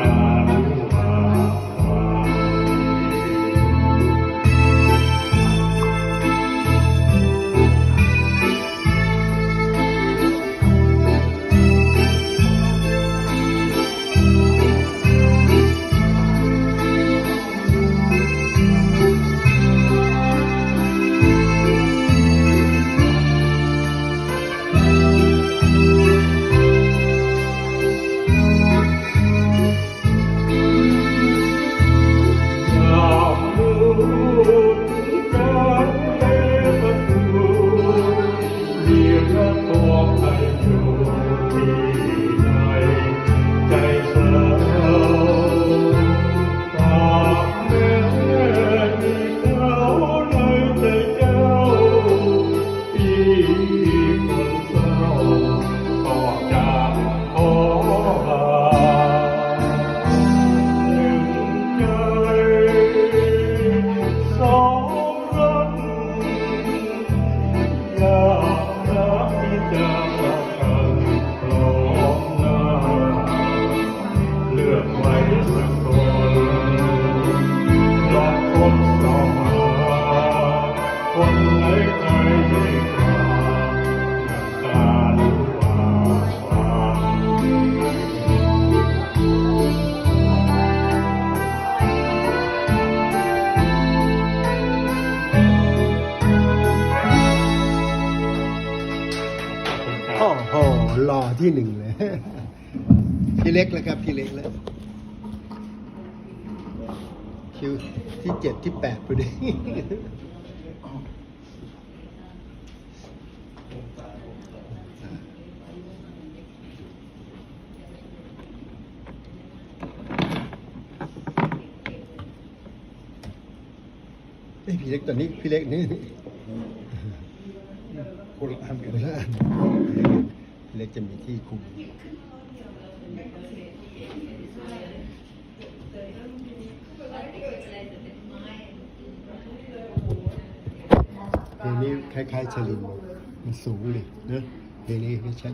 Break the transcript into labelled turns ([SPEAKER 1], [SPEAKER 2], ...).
[SPEAKER 1] เคนสองหาคนไหนใครดีกว่าหน้าตาหรือว่าวา
[SPEAKER 2] โอ้โหหล่อที่หนึ่งเลย พี่เล็กแล้วครับ พี่เล็กแล้ว คิวที่เจ็ดที่แปดพอดีเอ้พี่เล็กตอนนี้พี่เล็กนี่
[SPEAKER 1] คนละอันกัน
[SPEAKER 2] เวลาพี่เล็กจะมีที่คุม เพลงนี้คล้ายๆชลินมันสูงเลยเนอะเพลงนี้ไม่ใช่